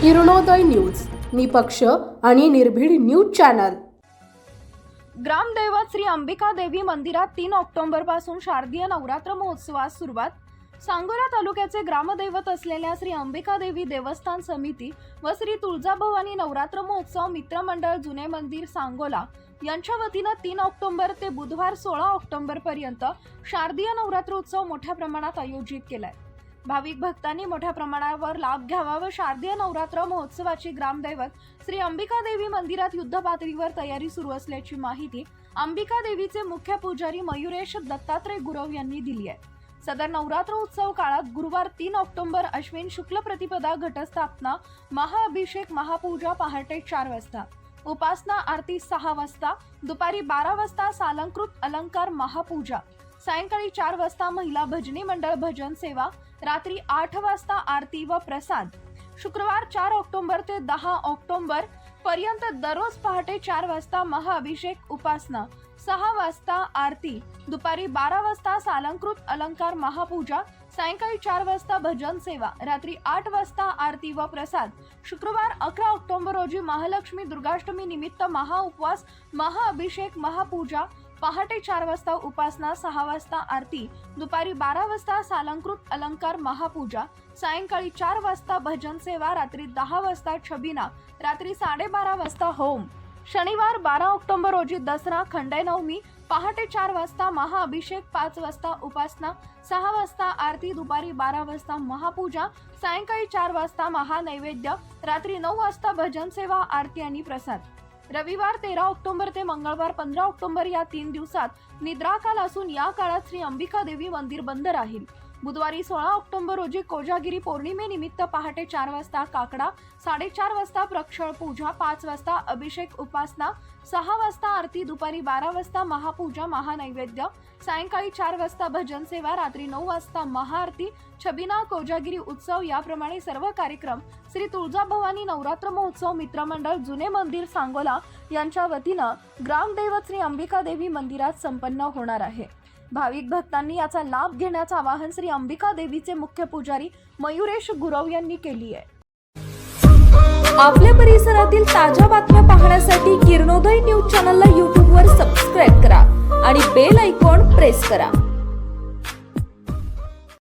Kiranoday news निपक्ष आणि निर्भीड न्यूज चॅनल. ग्रामदैवत श्री अंबिका देवी मंदिरात तीन ऑक्टोबरपासून शारदीय नवरात्र महोत्सवास सुरुवात. सांगोला तालुक्याचे ग्रामदैवत असलेल्या श्री अंबिका देवी देवस्थान समिती व श्री तुळजाभवानी नवरात्र महोत्सव मित्रमंडळ जुने मंदिर सांगोला यांच्या वतीनं तीन ऑक्टोबर ते बुधवार सोळा ऑक्टोबर पर्यंत शारदीय नवरात्र उत्सव मोठ्या प्रमाणात आयोजित केलाय. भाविक भक्तांनी मोठ्या प्रमाणावर लाभ घ्यावा व शारदीय नवरात्र महोत्सवाची ग्रामदैवत श्री अंबिका देवी मंदिरात युद्ध पातळीवर तयारी सुरू असल्याची माहिती अंबिका देवीचे मुख्य पुजारी मयुरेश दत्तात्रय गुरव यांनी दिली आहे. सदर नवरात्र उत्सव काळात गुरुवार तीन ऑक्टोबर अश्विन शुक्ल प्रतिपदा घटस्थापना महाअभिषेक महापूजा पहाटे चार वाजता. उपासना आरती सहा वाजता दुपारी बारा वाजता सालंकृत अलंकार महापूजा. सायंकाळी चार वाजता महिला भजनी मंडळ भजन सेवा रात्री आठ वाजता आरती व प्रसाद. शुक्रवार चार ऑक्टोबर ते दहा ऑक्टोबर पर्यंत दररोज पहाटे चार वाजता महाअभिषेक उपासना सहा वाजता आरती दुपारी बारा वाजता सालंकृत अलंकार महापूजा सायंकाळी चार वाजता भजन सेवा रात्री आठ वाजता आरती व प्रसाद. शुक्रवार अकरा ऑक्टोबर रोजी महालक्ष्मी दुर्गाष्टमी निमित्त महाउपवास महाअभिषेक महापूजा पहाटे चार वाजता उपासना सहा वाजता आरती दुपारी बारा वाजता सालंकृत अलंकार महापूजा सायंकाळी चार वाजता भजन सेवा रात्री दहा वाजता छबिना रात्री साडेबारा वाजता होम. शनिवार बारा ऑक्टोबर रोजी दसरा खंडेनवमी पहाटे चार वाजता महाअभिषेक पाच वाजता उपासना सहा वाजता आरती दुपारी बारा वाजता महापूजा सायंकाळी चार वाजता महानैवेद्य रात्री नऊ वाजता भजन सेवा आरती आणि प्रसाद. रविवार तेरा ऑक्टोबर ते मंगळवार पंधरा ऑक्टोबर या तीन दिवसात निद्रा काल असून या काळात श्री अंबिका देवी मंदिर बंद राहील. बुधवारी सोळा ऑक्टोबर रोजी कोजागिरी पौर्णिमेनिमित्त पहाटे चार वाजता काकडा साडेचार वाजता प्रक्षळ पूजा पाच वाजता अभिषेक उपासना सहा वाजता आरती दुपारी बारा वाजता महापूजा महानैवेद्य सायंकाळी चार वाजता भजन सेवा रात्री नऊ वाजता महाआरती छबिना कोजागिरी उत्सव याप्रमाणे सर्व कार्यक्रम श्री तुळजाभवानी नवरात्र महोत्सव मित्रमंडळ जुने मंदिर सांगोला यांच्या वतीनं ग्रामदैवत श्री अंबिका देवी मंदिरात संपन्न होणार आहे. भाविक भक्तांनी याचा लाभ घेण्याचं आवाहन श्री अंबिका देवीचे मुख्य पुजारी मयुरेश गुरव यांनी केली आहे. आपल्या परिसरातील ताज्या बातम्या पाहण्यासाठी किरणोदय न्यूज चॅनलला यूट्यूबवर सबस्क्राईब करा करा.